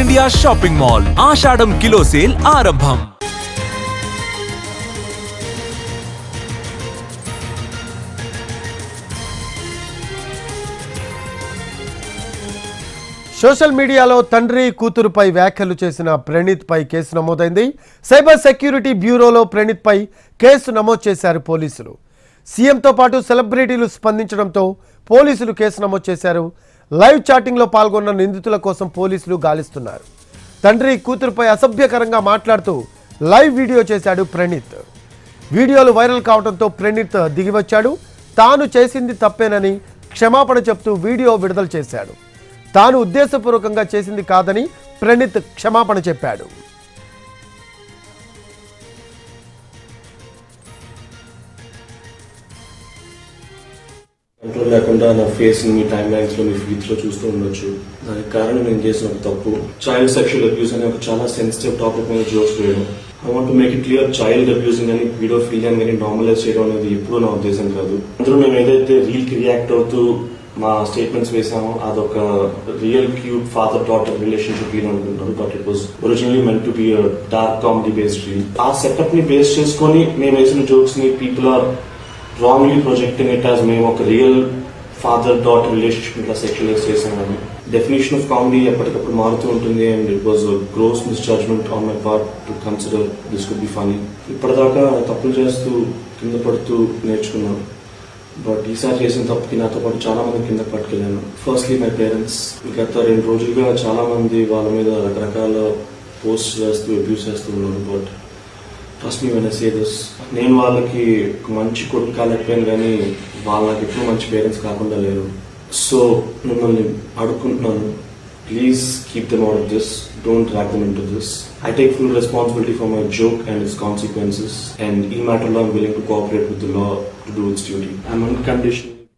India shopping mall. Ashadam kilo sale ఆరంభం. Social మీడియాలో తండ్రి కూతురుపై వ్యాఖ్యలు చేసిన ప్రణీత్ పై కేసు నమోదైంది. సైబర్ సెక్యూరిటీ బ్యూరోలో ప్రణీత్ పై కేసు నమోదు చేశారు పోలీసులు. సీఎంతో పాటు సెలబ్రిటీలు స్పందించడంతో పోలీసులు కేసు నమోదు చేశారు. లైవ్ చాటింగ్లో పాల్గొన్న నిందితుల కోసం పోలీసులు గాలిస్తున్నారు. తండ్రి కూతురుపై అసభ్యకరంగా మాట్లాడుతూ లైవ్ వీడియో చేశాడు ప్రణీత్. వీడియోలు వైరల్ కావడంతో ప్రణీత్ దిగివచ్చాడు. తాను చేసింది తప్పేనని క్షమాపణ చెప్తూ వీడియో విడుదల చేశాడు. తాను ఉద్దేశపూర్వకంగా చేసింది కాదని ప్రణీత్ క్షమాపణ చెప్పాడు. కంట్రోల్ లేకుండా నా ఫేస్ మీ టైమ్ లైన్స్లో మీ ఫీడ్స్లో చూస్తూ ఉండొచ్చు. దానికి కారణం నేను చేసిన ఒక తప్పు? చైల్డ్ సెక్షువల్ అబ్యూస్ అనే ఒక చాలా సెన్సిటివ్ టాపిక్ మీద జోక్స్ వేయడం. I want make it clear child abusing అని వీడియో ఫీల్ కానీ నార్మలైజ్ చేయడం అనేది ఎప్పుడూ నా ఉద్దేశం కాదు. అందులో మేము ఏదైతే రీల్కి రియాక్ట్ అవుతూ మా స్టేట్మెంట్స్ వేసామో అదొక real cute father daughter relationship reel అనుకుంటున్నారు but it was originally meant to be dark comedy based reel ఆ సెటప్ని బేస్ చేసుకొని మేము వేసిన జోక్స్ని people are wrongly projecting it as మేము ఒక రియల్ ఫాదర్ డాటర్ రిలేషన్షిప్ ఇట్లా సెక్షువలైజ్ చేసామని డెఫినేషన్ ఆఫ్ కామెడీ ఎప్పటికప్పుడు మారుతూ ఉంటుంది and it was gross misjudgement on my part to consider this could be funny ఇప్పటిదాకా తప్పులు చేస్తూ కింద పడుతూ నేర్చుకున్నాను. బట్ ఈసారి చేసిన తప్పుకి నాతో పాటు చాలా మంది కింద పట్టుకెళ్ళాను. ఫస్ట్లీ మై పేరెంట్స్ గత రెండు రోజులుగా చాలా మంది వాళ్ళ మీద రకరకాల పోస్ట్ చేస్తూ అబ్యూస్ చేస్తూ ఉన్నారు. But trust me when say this నేను వాళ్ళకి మంచి కొడుకు కాలేకపోయాను కానీ వాళ్ళకి ఎప్పుడు మంచి పేరెంట్స్ కాకుండా లేరు. సో మిమ్మల్ని అడుగుతున్నాను please keep them out of this don't track them into this I take full responsibility for my joke and its consequences and ఈ మ్యాటర్లో I'm willing to cooperate with the law to do its duty I'm unconditional